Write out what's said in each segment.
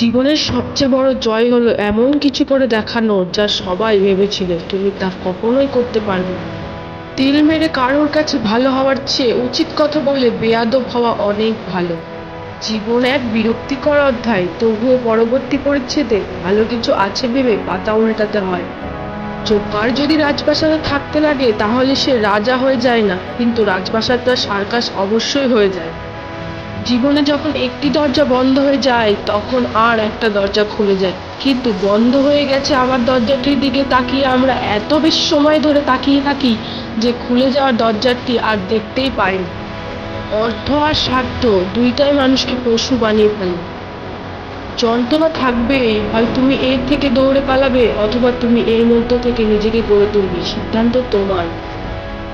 জীবনের সবচেয়ে বড় জয় হলো এমন কিছু করে দেখানো যা সবাই ভেবেছিল তুমি তা কখনোই করতে পারবে না। তিল মেরে কারোর কাছে ভালো হওয়ার চেয়ে উচিত কথা বলে বেয়াদব হওয়া অনেক ভালো। জীবন এক বিরক্তিকর অধ্যায়, তবুও পরবর্তী পরিচ্ছেদে ভালো কিছু আছে ভেবে পাতা উল্টাতে হয়। জোকার যদি রাজপ্রাসাদে থাকতে লাগে, তাহলে সে রাজা হয়ে যায় না, কিন্তু রাজপ্রাসাদটা সার্কাস অবশ্যই হয়ে যায়। জীবনে যখন একটি দরজা বন্ধ হয়ে যায়, তখন আর একটা দরজা খুলে যায়। কিন্তু বন্ধ হয়ে গেছে আমার দরজাটির দিকে তাকিয়ে আমরা এত বেশি সময় ধরে তাকিয়ে থাকি যে খুলে যাওয়ার দরজাটি আর দেখতেই পাই না অর্থ আর স্বার্থ দুইটাই মানুষকে পশু বানিয়ে ফেলে। যন্ত্রণা থাকবেই হয় তুমি এর থেকে দৌড়ে পালাবে, অথবা তুমি এর মধ্য থেকে নিজেকে গড়ে তুলবে। সিদ্ধান্ত তোমার।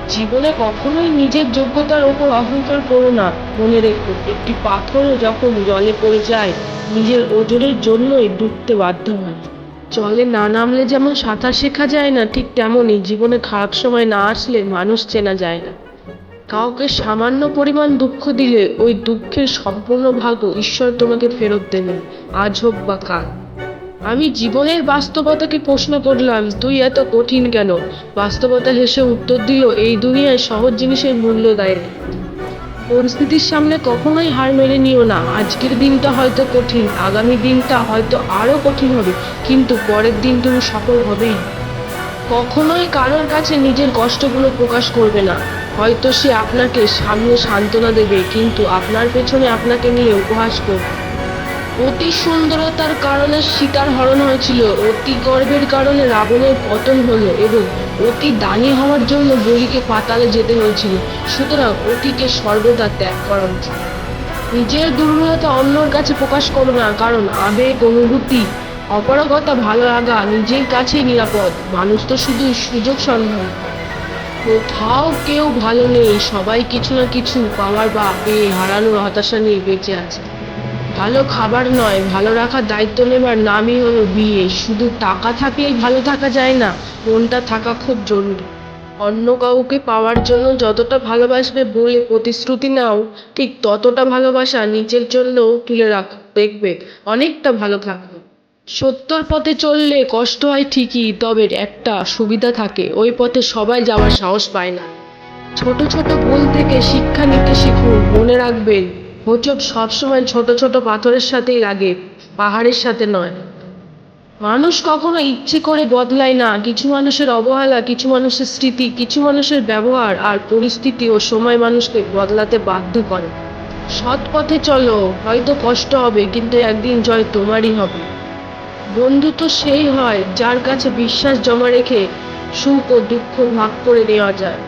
জীবনে কখনোই নিজের যোগ্যতার ওপর অহংকার করো না। মনে রেখো, একটি পাথরও যখন জলে পড়ে যায়, নিজের ওজনের জন্যই ডুবতে বাধ্য হয়। জলে না নামলে যেমন সাঁতার শেখা যায় না, ঠিক তেমনই জীবনে খারাপ সময় না আসলে মানুষ চেনা যায় না। কাউকে সামান্য পরিমাণ দুঃখ দিলে ওই দুঃখের সম্পূর্ণ ভাগও ঈশ্বর তোমাকে ফেরত দেবেন। আজ হোক বা কাল। আমি জীবনের বাস্তবতাকে প্রশ্ন করলাম, তুই এত কঠিন কেন? বাস্তবতা হেসে উত্তর দিল, এই দুনিয়ায় সহজ জিনিসের মূল্য দেয়। পরিস্থিতির সামনে কখনোই হার মেনে নিও না। আজকের দিনটা হয়তো কঠিন, আগামী দিনটা হয়তো আরও কঠিন হবে, কিন্তু পরের দিন তুমি সফল হবেই। কখনোই কারোর কাছে নিজের কষ্টগুলো প্রকাশ করবে না। হয়তো সে আপনাকে সামনে সান্ত্বনা দেবে, কিন্তু আপনার পেছনে আপনাকে নিয়ে উপহাস করবে। অতি সুন্দরতার কারণে সীতার হরণ হয়েছিল। অতি গর্বের কারণে রাবণের পতন হলো এবং অতি দানি হওয়ার জন্য বলিকে পাতালে যেতে হয়েছিল। সুতরাং অতিকে সর্বদা ত্যাগ করা উচিত। নিজের দুর্বলতা অন্যর কাছে প্রকাশ করো না, কারণ আবেগ, অনুভূতি, অপারগতা, ভালো লাগা নিজের কাছেই নিরাপদ। মানুষ তো শুধু সুযোগ সন্ধান। কোথাও কেউ ভালো নেই, সবাই কিছু না কিছু পাওয়ার বা পেয়ে হারানোর হতাশা নিয়ে বেঁচে আছে। ভালো খাবার নয়, ভালো রাখার দায়িত্ব নেবার নামই হলো বিয়ে। শুধু টাকা থাকলেই ভালো থাকা যায় না, মনটা থাকা খুব জরুরি। অন্য কাউকে পাওয়ার জন্য যতটা ভালোবাসবে বলে প্রতিশ্রুতি নাও, ঠিক ততটা ভালোবাসা নিজের জন্যও তুলে রাখ, দেখবে অনেকটা ভালো থাকবে। সত্যর পথে চললে কষ্ট হয় ঠিকই, তবে একটা সুবিধা থাকে, ওই পথে সবাই যাওয়ার সাহস পায় না। ছোট ছোট ভুল থেকে শিক্ষা নিতে শিখুন, মনে রাখবেন হোঁচট সবসময় ছোট ছোট পাথরের সাথেই লাগে, পাহাড়ের সাথে নয়। মানুষ কখনো ইচ্ছে করে বদলায় না, কিছু মানুষের অবহেলা, কিছু মানুষের স্মৃতি, কিছু মানুষের ব্যবহার আর পরিস্থিতি ও সময় মানুষকে বদলাতে বাধ্য করে। সৎ পথে চলো, হয়তো কষ্ট হবে, কিন্তু একদিন জয় তোমারই হবে। বন্ধু তো সেই হয় যার কাছে বিশ্বাস জমা রেখে সুখ ও দুঃখ ভাগ করে নেওয়া যায়।